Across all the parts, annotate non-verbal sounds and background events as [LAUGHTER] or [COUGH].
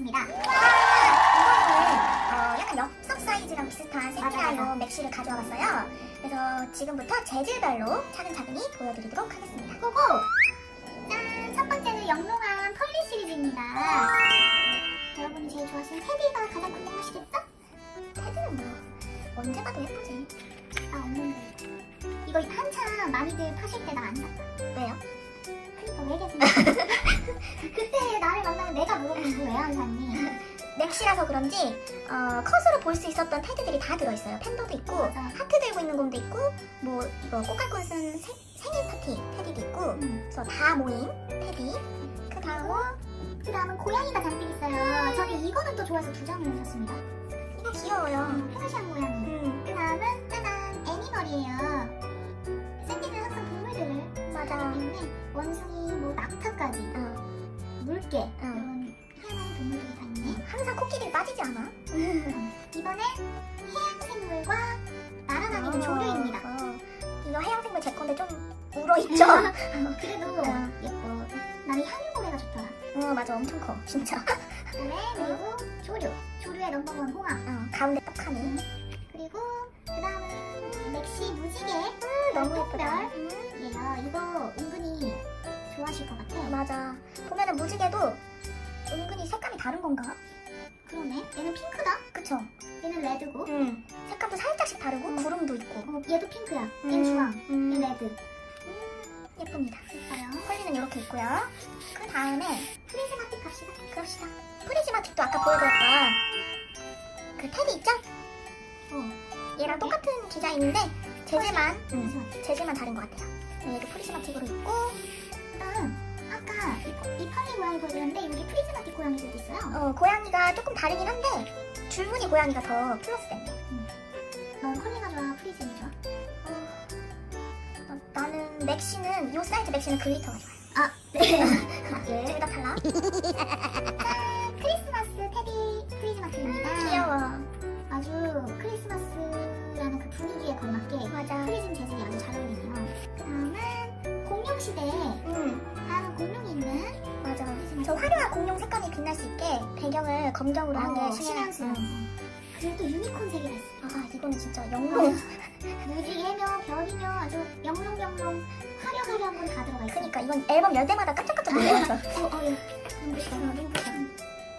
가져왔습니다. 이거는 어, 약간 엽서 사이즈랑 비슷한. 생리아이온 맥시를 가져와봤어요. 그래서 지금부터 재질별로 차근차근히 보여드리도록 하겠습니다. 고고! 짠! 첫 번째는 영롱한 펄리 시리즈입니다. 여러분이 제일 좋아하시는 테디가 가장 궁금하시겠죠? 테드는 뭐 언제 봐도 예쁘지. 아, 없는데. 이거 한참 많이들 파실 때 나 안 샀다. 왜요? 그니까 왜 계속 [LAUGHS] 샀니? 맥시라서 그런지 어, 컷으로 볼 수 있었던 테드들이 다 들어있어요. 팬더도 있고 맞아. 하트 들고 있는 곰도 있고 뭐 이거 꽃갈콘 쓴 생, 생일 파티 테디도 있고 음. 그래서 다 모인 테디 그 다음 그 다음은 고양이가 잔뜩 있어요. 저는 이거는 또 좋아해서 두 장을 샀습니다. 이거 귀여워요. 음, 페르시안 고양이. 음 그 다음은 짜잔 애니멀이에요. 샌디는 항상 동물들을 맞아. 원숭이, 뭐 낙타까지, 어, 물개 응. 희한한 동물들이 다 있네. 항상 코끼리 빠지지 않아? 이번엔 해양생물과 날아다니는 조류입니다. 어, 이거 해양생물 제 건데 좀 울어있죠? [LAUGHS] 그래도 어. 예뻐. 나는 향유고래가 좋더라. 어 맞아 엄청 커 진짜 [LAUGHS] 고래 그리고 조류. 조류의 넘버원 홍합. 어, 가운데 떡하니 그리고 그 다음은 맥시 무지개. 너무 예쁘다 별. 예요. 이거 은근히 좋아하실 것 같아. 맞아 보면은 무지개도 은근히 색감이 다른 건가? 그러네. 얘는 핑크다. 그쵸? 얘는 레드고. 응 색감도 살짝씩 다르고 음. 구름도 있고 어, 얘도 핑크야. 음, 얘는 주황. 음, 얘 레드. 예쁩니다 예뻐요. 컬리는 이렇게 있고요 그 다음에 프리즈마틱 갑시다. 그럽시다 프리즈마틱도 아까 보여드렸던 그 테디 있죠? 어. 얘랑 똑같은 디자인인데 재질만 응, 프리즈마틱. 재질만 다른 것 같아요 네, 얘도 프리즈마틱으로 있고 일단 아까 이, 이 펄리 고양이 보여드렸는데 여기 프리즈마틱 고양이들도 있어요. 어, 고양이가 조금 다르긴 한데 줄무늬 고양이가 더 플러스 됐네 넌 컬리가 좋아? 프리즘이 좋아? 어, 나는 맥시는 요 사이즈 맥시는 글리터가 좋아요 아, 네. 예. [LAUGHS] 둘다 달라 [LAUGHS] 공룡 색감이 빛날 수 있게 배경을 검정으로 한게 어, 신한스러운. 그리고 또 유니콘 색이라 있어. 아 이거는 진짜 영롱 [LAUGHS] 무지개며 별이며 아주 영롱영롱 화려화려한 건 다 들어가 있어. 그니까 이건 앨범 열 때마다 깜짝깜짝 놀라요 저 어, 어, 예. 눈부시다. 어, 눈부시다.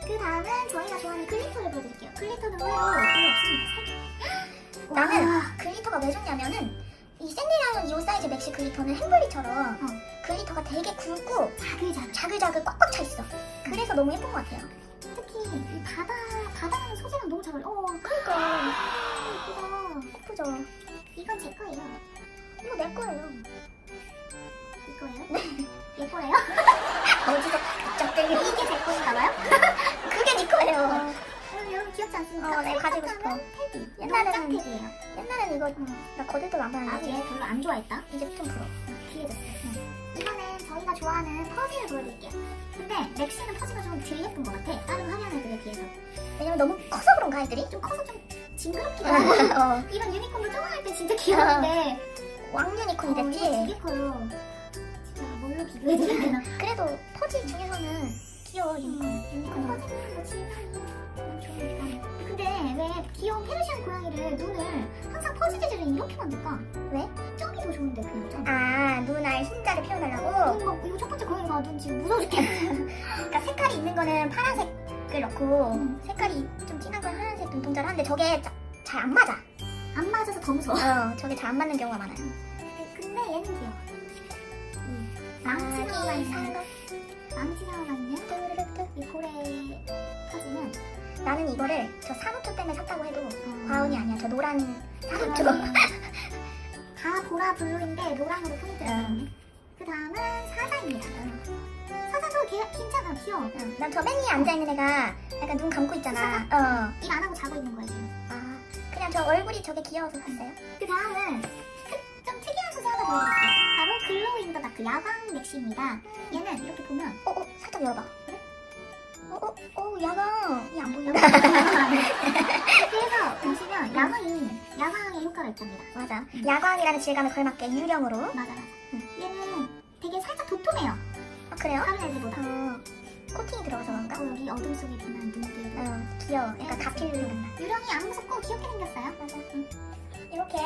그 다음은 저희가 좋아하는 글리터를 보여드릴게요. 글리터는 의외로 별로 없습니다. 나는 와, 글리터가 왜 좋냐면은 이 샌디라이온 이 사이즈 맥시 글리터는 햄블리처럼 어. 글리터가 되게 굵고 자글자글. 자글자글 꽉꽉 차 있어 그래서 너무 예쁜 것 같아요 특히 이 바다, 바다는 소재랑 너무 잘 어울려. 어, 그러니까 예쁘다. 예쁘죠 이건 제 거예요. 이거 내 거예요 이거예요? 네. 얘 거예요? [LAUGHS] 어디서 갑자기 이게 제 건가 봐요? [LAUGHS] 그게 네 거예요 어, 귀엽지 않습니까? 어, 네, 가지고 싶어. 테디. 옛날에는- 짱 테디예요. 옛날엔 이거 나 거들떠도 안 아, 봤는데 얘 별로 안 좋아했다. 이제 좀 부러워 기회됐어요. 이번엔 저희가 좋아하는 퍼즐을 보여드릴게요. 근데 맥시는 퍼즐가 좀 덜 예쁜 것 같아. 다른 화려한 애들에 비해서. 왜냐면 너무 커서 그런가 애들이? 좀 커서 좀 징그럽기도 하고. 어, 이런 유니콘도 조그할 때 진짜 귀여운데. 왕 유니콘이 어, 됐지? 이거 되게 커요. 진짜 뭘로 비교해드려야 되나? [LAUGHS] 그래도 퍼즐 중에서는 귀여워 유니콘 유니콘 퍼즐은 뭐 질감이 너무 좋으니까. 근데 왜 귀여운 페르시안 고양이를 눈을 항상 퍼즐 재질을 이렇게 만들까? 왜? 점이 더 좋은데 그냥 점. 아 눈 알 흰자를 표현하려고 눈 막, 이거 첫 번째 고양이가 눈 지금 무서워 죽겠네. 그러니까 색깔이 있는 거는 파란색을 넣고 음. 색깔이 좀 진한 건 하얀색 눈동자를 하는데 저게 잘 안 맞아 안 맞아서 더 무서워. 어 저게 잘 안 맞는 경우가 많아요 근데 얘는 귀여워. 망치 나와 있는 망치 나와 있는. 이 고래 퍼즐은 나는 이거를 저 산호초 때문에 샀다고 해도 어, 과언이 아니야 저 노란 산호초 그러네. [LAUGHS] 다 보라 블루인데 노랑으로 포인트를 음. 그 다음은 사자입니다. 사자도 걔 괜찮아 귀여워. 난저 맨 위에 앉아있는 애가 약간 눈 감고 있잖아 어. 일 안 하고 자고 있는 거야 지금. 아 그냥 저 얼굴이 저게 귀여워서 샀어요 그 다음은 특- 좀 특이한 소재 하나 보여드릴게요. 바로 글로우 인더 다크 야광 맥시입니다. 얘는 이렇게 보면 어, 어 살짝 열어봐 어, 어, 야광. 이안 보여. 그래서 보시면 야광이, 야광의 효과가 있답니다. 맞아. 음. 야광이라는 질감에 걸맞게 유령으로. 맞아, 맞아. 음. 얘는 되게 살짝 도톰해요. 아, 그래요? 다른 애들보다. 어, 코팅이 들어가서 그런가? 어, 여기 어둠 속에 빛나는 눈들. 어, 귀여워. 네, 약간 가필 유령. 유령이 안 무섭고 귀엽게 생겼어요. 맞아. 음. 이렇게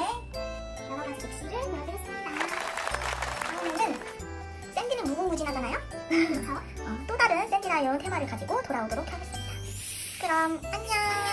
여러 가지 객시를 보여드렸습니다. 다음은 샌디는 무궁무진하잖아요? 그래서 다른 샌디나이온 테마를 가지고 돌아오도록 하겠습니다. 그럼 안녕!